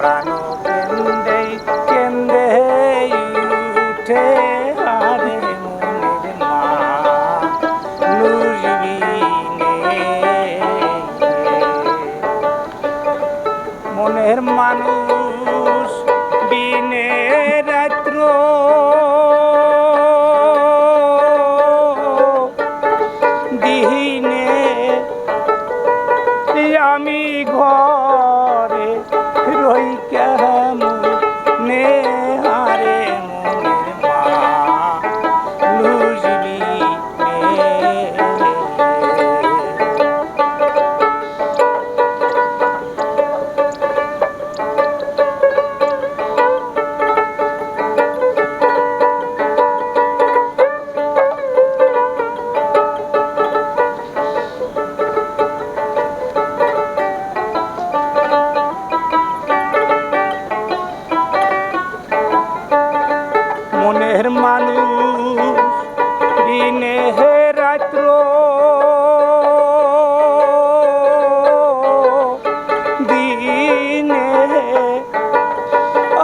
প্রাণ কেন্দে কেন্দে উঠে আরে মনের মানুষ বিনে।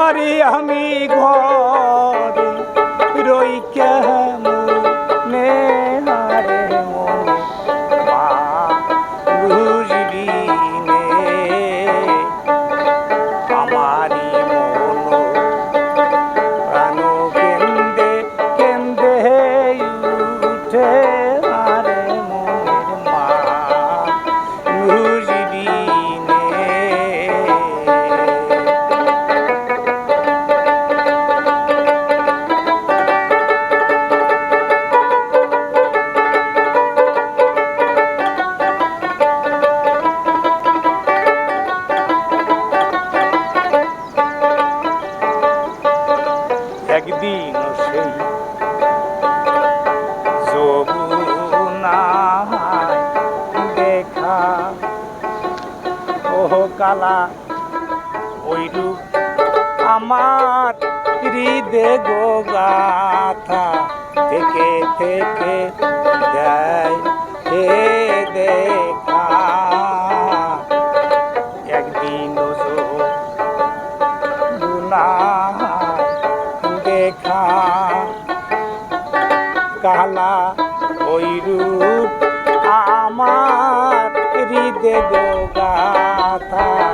করি আমি ঘর। একদিন সেই দেখা ও কালা ওইরূপ আমার হৃদে গোগাথা থেকে থেকে কালা ওই রূপ আমার হৃদয় গাথা।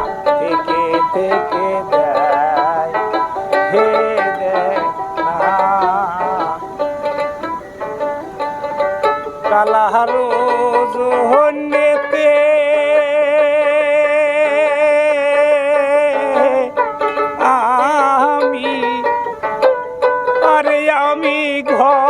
আমি ঘরে রই